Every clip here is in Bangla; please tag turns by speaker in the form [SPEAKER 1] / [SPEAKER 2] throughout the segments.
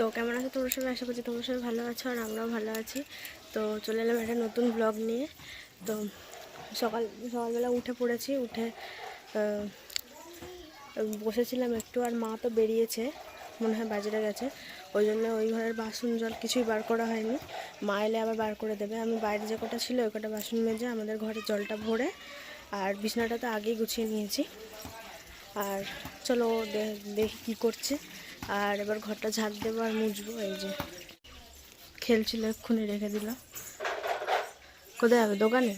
[SPEAKER 1] তো কেমন আছো তোমরা সবাই? আশা করছি তোমরা সবাই ভালো আছো আর আমরাও ভালো আছি। তো চলে এলাম একটা নতুন ব্লগ নিয়ে। তো সকাল, সকালবেলা উঠে পড়েছি, উঠে বসেছিলাম একটু আর মা তো বেরিয়েছে, মনে হয় বাজারে গেছে। ওই জন্য ওই ঘরের বাসন জল কিছুই বার করা হয়নি। মা এলে আবার বার করে দেবে। আমি বাইরে যে কটা ছিল, ওই কটা বাসন মেজে আমাদের ঘরে জলটা ভরে আর বিছনাটা তো আগেই গুছিয়ে নিয়েছি। আর চলো দেখি কী করছে। আর এবার ঘরটা ঝাড় দেবো আর মুছবো, এই যে। খেলছিল, এক্ষুনি রেখে দিল। কোথায় যাবে দোকানে?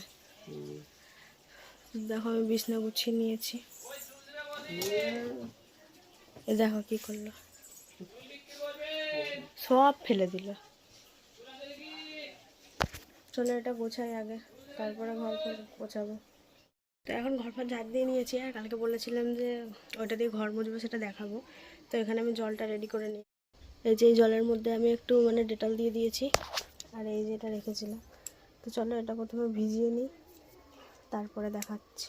[SPEAKER 1] দেখো, আমি বিছনা গুছিয়ে নিয়েছি। এ দেখো কি করল। সব ফেলে দিল। চলো, এটা গোছাই আগে। তারপরে ঘর গোছাবো। তো এখন ঘর ফর ঝাড় দিয়ে নিয়েছি, আর কালকে বলেছিলাম যে ওটা দিয়ে ঘর মুছবো, সেটা দেখাবো। তো এখানে আমি জলটা রেডি করে নিই। এই যে এই জলের মধ্যে আমি একটু মানে ডেটল দিয়ে দিয়েছি। আর এই যে এটা রেখেছিলাম। তো চলো এটা প্রথমে ভিজিয়ে নিই। তারপরে দেখাচ্ছি।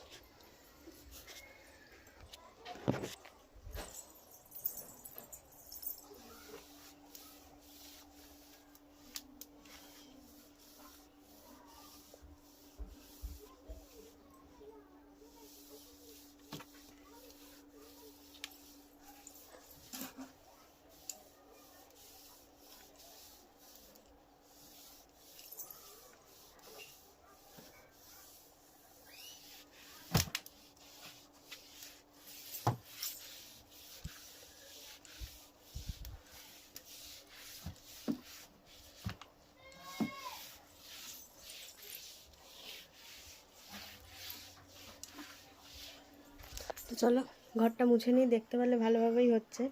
[SPEAKER 1] তো চলো ঘরটা মুছে নিই, দেখতে পারলে ভালোভাবেই হচ্ছে।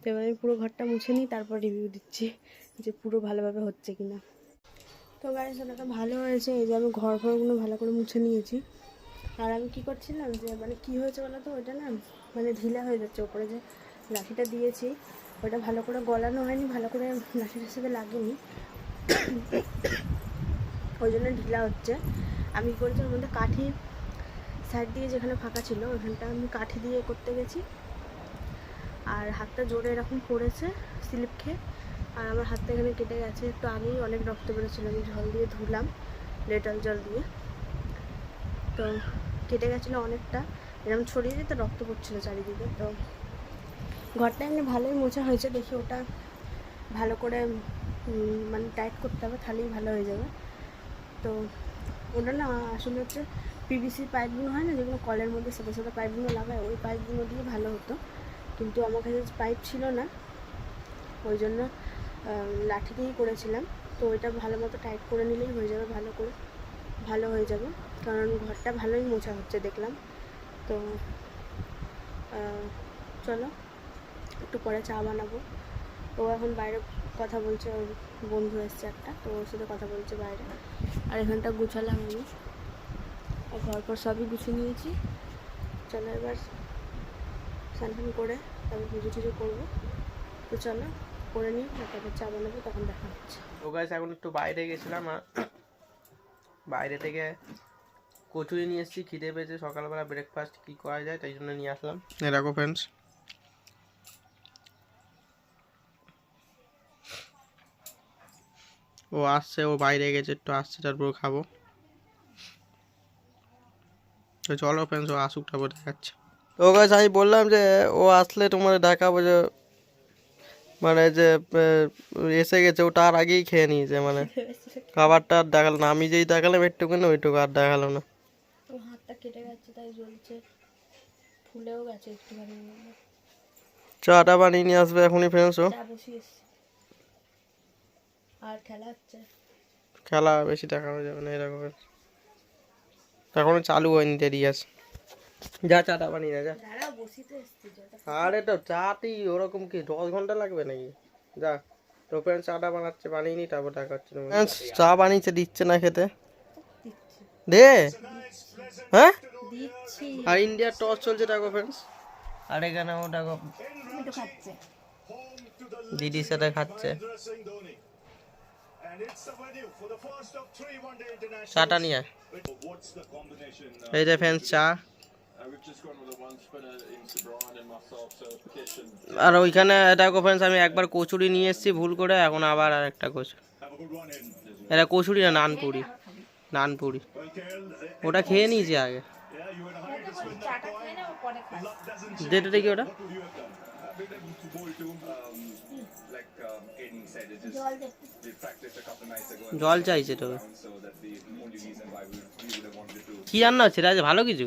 [SPEAKER 1] তো এবার আমি পুরো ঘরটা মুছে নিই, তারপর রিভিউ দিচ্ছি যে পুরো ভালোভাবে হচ্ছে কিনা। তো গাড়ি সেটা ভালো হয়েছে, এই যে আমি ঘর ঘরগুলো ভালো করে মুছে নিয়েছি। আর আমি কী করছিলাম যে মানে কী হয়েছে বলো তো ওইটা না মানে ঢিলা হয়ে যাচ্ছে, ওপরে যে লাঠিটা দিয়েছি, ওটা ভালো করে গলানো হয়নি, ভালো করে লাঠিটার সাথে লাগেনি। ওই জন্য ঢিলা হচ্ছে। আমি করেছি ওর মধ্যে কাঠি সাইড দিয়ে যেখানে ফাঁকা ছিল ওখানটা আমি কাঠি দিয়ে করতে গেছি। আর হাতটা জোরে এরকম পড়েছে স্লিপ খেয়ে, আর আমার হাতটা এখানে কেটে গেছে। একটু আগেই অনেক রক্ত বেরোচ্ছিলো, আমি জল দিয়ে ধুলাম ডেটল জল দিয়ে। তো কেটে গেছিল অনেকটা, এরকম ছড়িয়ে দিতে রক্ত পড়ছিলো চারিদিকে। তো ঘরটা এমনি ভালোই মোছা হয়েছে, দেখি ওটা ভালো করে মানে টাইট করতে হবে, তাহলেই ভালো হয়ে যাবে। তো ওটা না, আসলে হচ্ছে পিভিসি পাইপগুলো হয় না, যেগুলো কলের মধ্যে সাথে সাথে পাইপগুলো লাগায়, ওই পাইপগুলো দিয়ে ভালো হতো। কিন্তু আমার কাছে পাইপ ছিল না, ওই জন্য লাঠি দিয়েই করেছিলাম। তো ওইটা ভালো মতো টাইট করে নিলেই হয়ে যাবে, ভালো করে, ভালো হয়ে যাবে। কারণ ঘরটা ভালোই মোছা হচ্ছে দেখলাম। তো চলো, একটু পরে চা বানাবো। ও এখন বাইরে কথা বলছে, ওর বন্ধু এসছে একটা, তো ওর সাথে কথা বলছে বাইরে। আর এখানটা গুছালাম আমি। ঘর পর সবই গুছিয়ে নিয়েছি। চলো এবার স্নান করে তারপর পুজো টুজো করব। তো চলো করে নিই আর তারপর চা বানাবো তখন দেখা হচ্ছে।
[SPEAKER 2] ও গাছ এখন একটু বাইরে গেছিলাম বাইরে থেকে কচুরি নিয়ে এসেছি খিদে পেয়েছে সকালবেলা ব্রেকফাস্ট কি করা যায় তাই জন্য নিয়ে আসলাম। এরকম ফ্রেন্ডস ও আসছে ও বাইরে গেছে একটু আসছে তারপর খাব। তো চলো ফ্রেন্ডস ও আসুক তারপর দেখাচ্ছে। তো গাছ আমি বললাম যে ও আসলে তোমার দেখাবো যে মানে যে এসে গেছে ওটা আর আগেই খেয়ে নিয়েছে মানে খাবারটা আর দেখাল না। আমি যেই দেখালাম একটুখানি ওইটুকু আর দেখাল না।
[SPEAKER 1] ও হাতটা কেটে গেছে তাই জ্বলছে। ফুলেও গেছে একটুখানি।
[SPEAKER 2] চাটা বানিয়ে নিয়ে আসবে এখনই ফ্রেন্ডস ও।
[SPEAKER 1] আর খেলা হচ্ছে।
[SPEAKER 2] খেলা বেশি দেখানো যাবে না এরকম। এখনও চালু হয়নি দেরি আছে। যা চাটা বানিয়ে না যা। আরে তো চাটি ওরকম কি দশ ঘণ্টা লাগবে নাকি? যা তো ফ্রেন্ডস চাটা বানাচ্ছে বানিয়ে নি তারপর দেখাচ্ছে ফ্রেন্ডস চা বানিয়েছে দিচ্ছে না খেতে। দে। হ্যাঁ? আর ইন্ডিয়ার টস চলছে দেখো ফ্রেন্ডস আর এখানে ও দেখো দিদির সাথে খাচ্ছে। চাটা নিয়ে এই যে চা আর ওইখানে এটা ফ্যান্স আমি একবার কচুরি নিয়ে এসছি ভুল করে এখন আবার আর একটা কচুরি। এটা কচুরি না নানপুরি। নানপুরি। ওটা খেয়ে নিয়েছি আগে। যেটা দেখি ওটা? জল চাইছে তো কি জানা হচ্ছে রাজা? ভালো কিছু?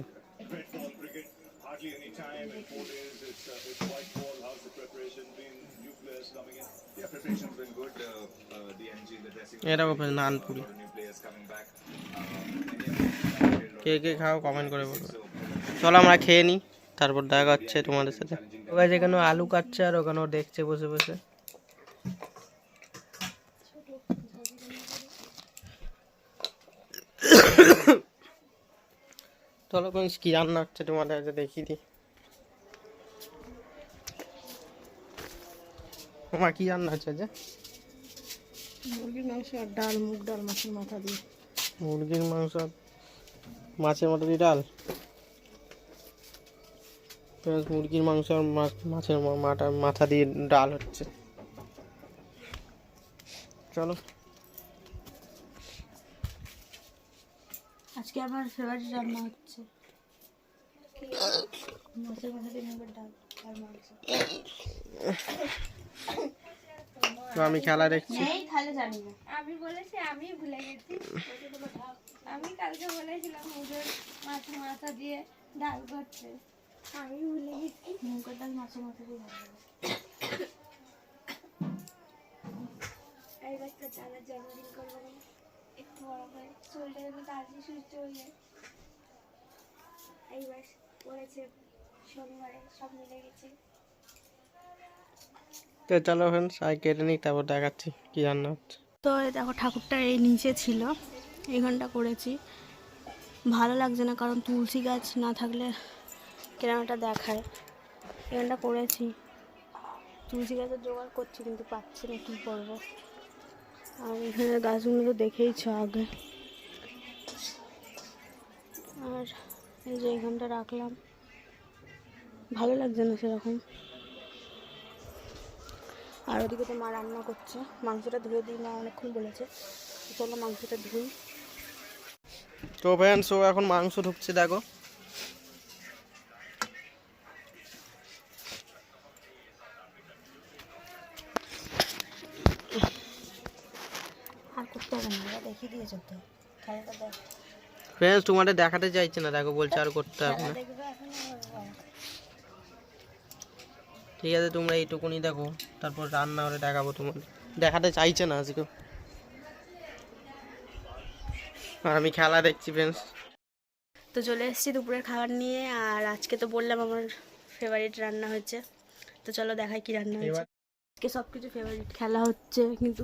[SPEAKER 2] নানপুরি কে কে খাও কমেন্ট করে বলব চলো আমরা খেয়ে নিই তারপর দেখা হচ্ছে তোমাদের সাথে। ওখানে যেখানে আলু কাটছে আর ওখানে দেখছে বসে বসে। চলো কোন কি রান্না হচ্ছে তোমাদের? কাছে দেখিয়ে দিই তোমার কি রান্না হচ্ছে যে?
[SPEAKER 1] মুরগির মাংস আর ডাল মুগ ডাল মাছের মাথা দিয়ে।
[SPEAKER 2] মুরগির মাংস আর মাছের মাথা দিয়ে ডাল? মুরগির মাংস আর মাছ- মাছের মাথা দিয়ে ডাল হচ্ছে। চলো।
[SPEAKER 1] আজকে আমার ফেভারিট রান্না হচ্ছে। মাছের মাথা দিয়ে ডাল আর মাংস।
[SPEAKER 2] তো আমি খেলা দেখছি।
[SPEAKER 1] নেই তাহলে জানি না।
[SPEAKER 3] আমি বলেছি আমি ভুলে গেছি। আমি কালকে বলেছিলাম মুগের মাছ মাথা দিয়ে ডাল করছে আমি ভুলে গেছি।
[SPEAKER 1] মুগের ডাল মাছের মাথা দিয়ে ভালো লাগে।
[SPEAKER 3] এই চালার জন্মদিন করব। একটু বড় করে চুলটা যদি তাড়াতাড়ি সুস্থ হয়ে যায়। এইবার বলেছে শনিবারে সব মিলে গেছে।
[SPEAKER 2] তো চলো ফ্রেন্ডস আই কেটে নিই তারপর দেখাচ্ছি কি রান্না হচ্ছে।
[SPEAKER 1] তো এই দেখো ঠাকুরটা এই নিচে ছিল এখানটা করেছি। ভালো লাগছে না কারণ তুলসী গাছ না থাকলে কেরম একটা দেখায়। এখানটা করেছি। তুলসী গাছের জোগাড় করছি কিন্তু পাচ্ছি না কী করব? আর এখানে গাছগুলো তো দেখেইছো আগে। আর এই যে এখানটা রাখলাম। ভালো লাগছে না সেরকম। আর ওদিকে তো মা রান্না করছে। মাংসটা ধুয়ে দিই, মা অনেকক্ষণ বলেছে। চলো মাংসটা ধুই।
[SPEAKER 2] তো ফ্রেন্ডস ও এখন মাংস ঢুকছে, দেখো। ফ্রেন্ডস তোমাদের দেখাতে চাইছে না। দেখো বলছে আর করতে হবে না। ঠিক আছে তোমরা এইটুকুনি দেখো। তারপর রান্না করে দেখাবো তোমাদের। দেখাতে চাইছে না আজকে। আর আমি খেলা দেখছি ফ্রেন্ডস
[SPEAKER 1] তো চলে এসেছি দুপুরের খাবার নিয়ে আর আজকে তো বললাম আমার ফেভারিট রান্না হয়েছে তো চলো দেখাই কি রান্না হয়েছে আজকে সব কিছু ফেভারিট খেলা হচ্ছে কিন্তু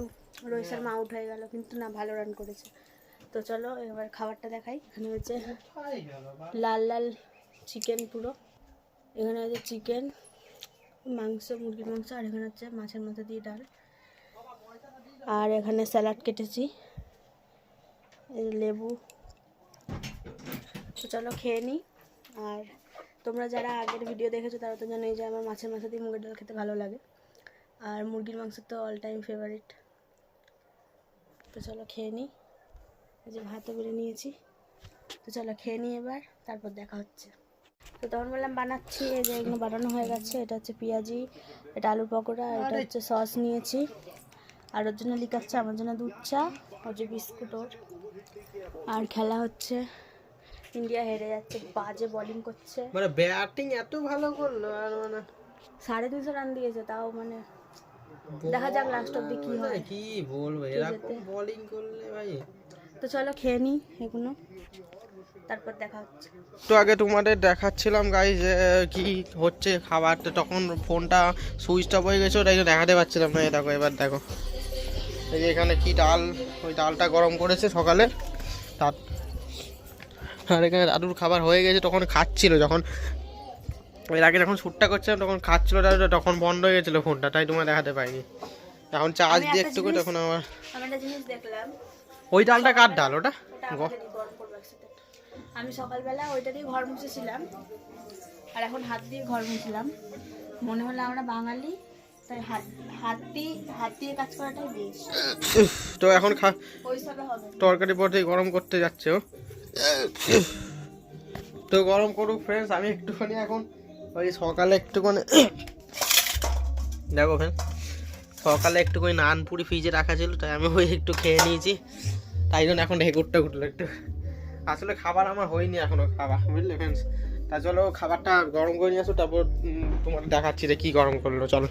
[SPEAKER 1] রোহিসার মা আউট হয়ে গেল কিন্তু না ভালো রান করেছে। তো চলো, এবার খাবারটা দেখাই। এখানে হচ্ছে লাল লাল চিকেন পুরো। এখানে হচ্ছে চিকেন মাংস, মুরগির মাংস, আর এখানে হচ্ছে মাছের মাথা দিয়ে ডাল। আর এখানে স্যালাড কেটেছি। লেবু। তো চলো খেয়ে নিই আর তোমরা যারা আগের ভিডিও দেখেছ, তারা তো জানোই যে আমার মাছের মাথা দিয়ে মুগের ডাল খেতে ভালো লাগে। আর মুরগির মাংস তো অল টাইম ফেভারিট তো চলো খেয়ে নিই যে ভাতও বেড়ে নিয়েছি। তো চলো খেয়ে নিই এবার তারপর দেখা হচ্ছে। তো তখন বললাম বানাচ্ছি এই যে এগুলো বানানো হয়ে গেছে। এটা হচ্ছে পেঁয়াজি এটা আলু পকোড়া এটা হচ্ছে সস নিয়েছি। আর ওর জন্য লিখাচ্ছে আমার জন্য দুধ চা ওর যে বিস্কুট ওর। আর খেলা হচ্ছে ইন্ডিয়া হেরে যাচ্ছে বাজে বোলিং করছে।
[SPEAKER 2] মানে ব্যাটিং এত ভালো করল আর মানে
[SPEAKER 1] সাড়ে দুশো রান দিয়েছে তাও মানে দেখা যাক লাস্ট অব্দি কি হয়।
[SPEAKER 2] কি বলব? এরকম বোলিং করলে ভাই
[SPEAKER 1] তো চলো খেয়ে নিই এগুলো। তারপর দেখা হচ্ছে।
[SPEAKER 2] তো আগে তোমাদের দেখাচ্ছিলাম গাই যে কি হচ্ছে খাবারটা তখন ফোনটা সুইচ অফ হয়ে গেছে ওটা একটু দেখাতে পারছিলাম না। দেখো এবার দেখো। এই যে এখানে কি ডাল ওই ডালটা গরম করেছে সকালে। তার আর এখানে দাদুর খাবার হয়ে গেছে তখন খাচ্ছিল যখন। এর আগে যখন শ্যুটটা করছিলাম তখন খাচ্ছিল দাদুটা তখন বন্ধ হয়ে গেছিল ফোনটা তাই তোমার দেখাতে পাইনি। এখন চার্জ দিয়ে
[SPEAKER 1] একটু
[SPEAKER 2] তখন আমার
[SPEAKER 1] একটা জিনিস দেখলাম।
[SPEAKER 2] ওই ডালটা কার ডাল ওটা?
[SPEAKER 1] আমি সকালবেলা ওইটা দিয়ে ঘর মুছেছিলাম। আর এখন হাত দিয়ে ঘর মুছলাম। মনে হলো আমরা বাঙালি তাই হাত হাত দিয়ে হাত দিয়ে কাজ করাটাই বেশ
[SPEAKER 2] তো এখন খা
[SPEAKER 1] ওইসবে হবে
[SPEAKER 2] তরকারি পর দিয়ে গরম করতে যাচ্ছে ও। তো গরম করুক ফ্রেন্ডস আমি একটুখানি এখন ওই সকালে একটুখানি দেখো ফ্রেন্ড সকালে একটুখানি নান পুরি ফ্রিজে রাখা ছিল তাই আমি ওই একটু খেয়ে নিয়েছি। তাই জন্য এখন ঢেকুরটা উঠল একটু। আসলে খাবার আমার হয়নি এখনও খাবার বুঝলে ফ্রেন্ডস তা চলো খাবারটা গরম করে নিয়ে আসো তারপর তোমার দেখাচ্ছি যে কী গরম করল চলো।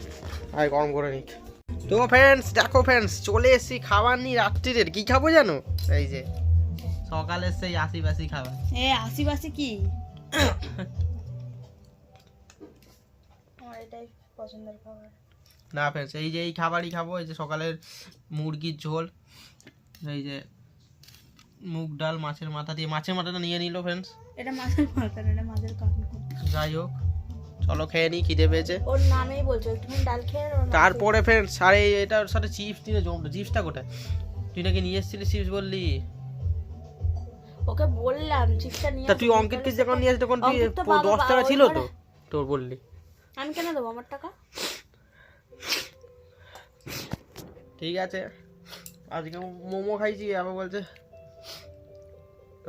[SPEAKER 2] আয় গরম করে নিক। তো ফ্রেন্ডস দেখো ফ্রেন্ডস চলে এসেছি খাবার নিয়ে রাত্রিরের কি খাব জানো? এই যে সকালের সেই আশি বাসি খাবার।
[SPEAKER 1] এ আশি বাসি কি এটাই পছন্দের খাবার।
[SPEAKER 2] না ফ্রেন্ডস এই যে এই খাবারই খাব এই যে সকালের মুরগির ঝোল এই যে মুগ ডাল মাছের মাথা দিয়ে। মাছের মাথাটা নিয়ে নিল ফ্রেন্ডস
[SPEAKER 1] এটা মাছের মাথা না, এটা মাছের কাকু।
[SPEAKER 2] যাই হোক চলো খেয়ে নিই খিদে পেয়েছে।
[SPEAKER 1] ওর নামেই বলছো একটুখানি ডাল খেয়ে
[SPEAKER 2] তারপরে ফ্রেন্ডস আরে এটার সাথে চিপস দিয়ে জমলো চিপসটা কোথায়? তুই নাকি নিয়ে এসেছিলি চিপস বললি?
[SPEAKER 1] ওকে বললাম চিপসটা নিয়ে
[SPEAKER 2] তা তুই অঙ্কিতকে যখন নিয়ে আসি তখন তুই দশ টাকা ছিল তো তোর বললি।
[SPEAKER 1] আমি কেন দেবো আমার টাকা?
[SPEAKER 2] ঠিক আছে। আজকে মোমো খাইছি আবার বলছে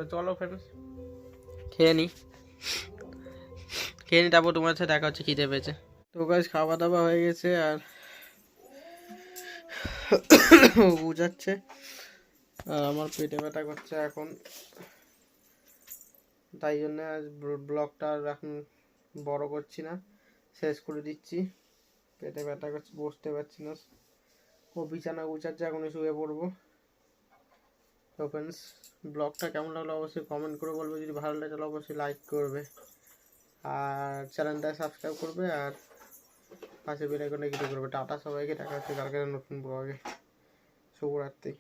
[SPEAKER 2] তো চলো ফ্রেন্ডস খেয়ে নি। খেয়ে নি তারপর তোমার সাথে দেখা হচ্ছে খিদে পেয়েছে। তো গাছ খাওয়া দাওয়া হয়ে গেছে আর বুঝাচ্ছে আর আমার পেটে ব্যথা করছে এখন। তাই জন্য আজ ব্লগটা আর এখন বড় করছি না শেষ করে দিচ্ছি। পেটে ব্যথা করছে বসতে পারছি না। ও বিছানা গুছাচ্ছে এখন শুয়ে পড়ব। তো ফ্রেন্ডস ব্লগটা কেমন লাগল অবশ্যই কমেন্ট করে বলবে। যদি ভালো লাগে তাহলে অবশ্যই লাইক করবে। আর চ্যানেলটা সাবস্ক্রাইব করবে আর পাশে বেলাইকনটা ক্লিক করবে। টাটা সবাইকে, দেখা হচ্ছে কালকে নতুন ব্লগে শুভরাত্রি।